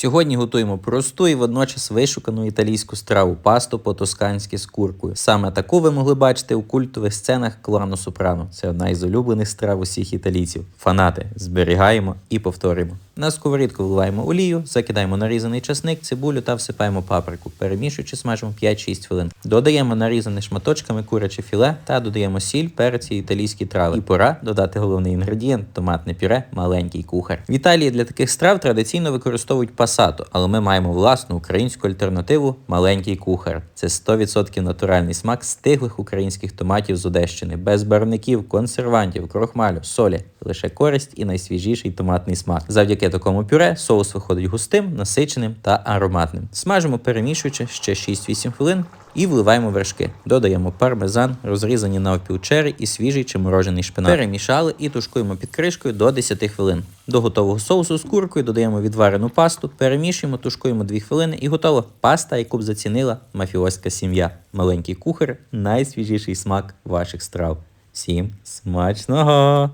Сьогодні готуємо просту і водночас вишукану італійську страву пасту по-тосканськи з куркою. Саме таку ви могли бачити у культових сценах клану Сопрано. Це одна із улюблених страв усіх італійців. Фанати, зберігаємо і повторюємо. На сковорідку вливаємо олію, закидаємо нарізаний часник, цибулю та всипаємо паприку. Перемішуючи, смажимо 5-6 хвилин. Додаємо нарізане шматочками куряче філе та додаємо сіль, перець і італійські трави. І пора додати головний інгредієнт томатне пюре, маленький кухар. В Італії для таких страв традиційно використовують пасато, але ми маємо власну українську альтернативу маленький кухар. Це 100% натуральний смак стиглих українських томатів з Одещини, без барвників, консервантів, крохмалю, солі, лише користь і найсвіжіший томатний смак. Завдяки такому пюре соус виходить густим, насиченим та ароматним. Смажимо перемішуючи ще 6-8 хвилин. І вливаємо вершки. Додаємо пармезан, розрізані навпіл чері і свіжий чи морожений шпинат. Перемішали і тушкуємо під кришкою до 10 хвилин. До готового соусу з куркою додаємо відварену пасту, перемішуємо, тушкуємо 2 хвилини і готово. Паста, яку б зацінила мафіозька сім'я. Маленький кухар найсвіжіший смак ваших страв. Всім смачного!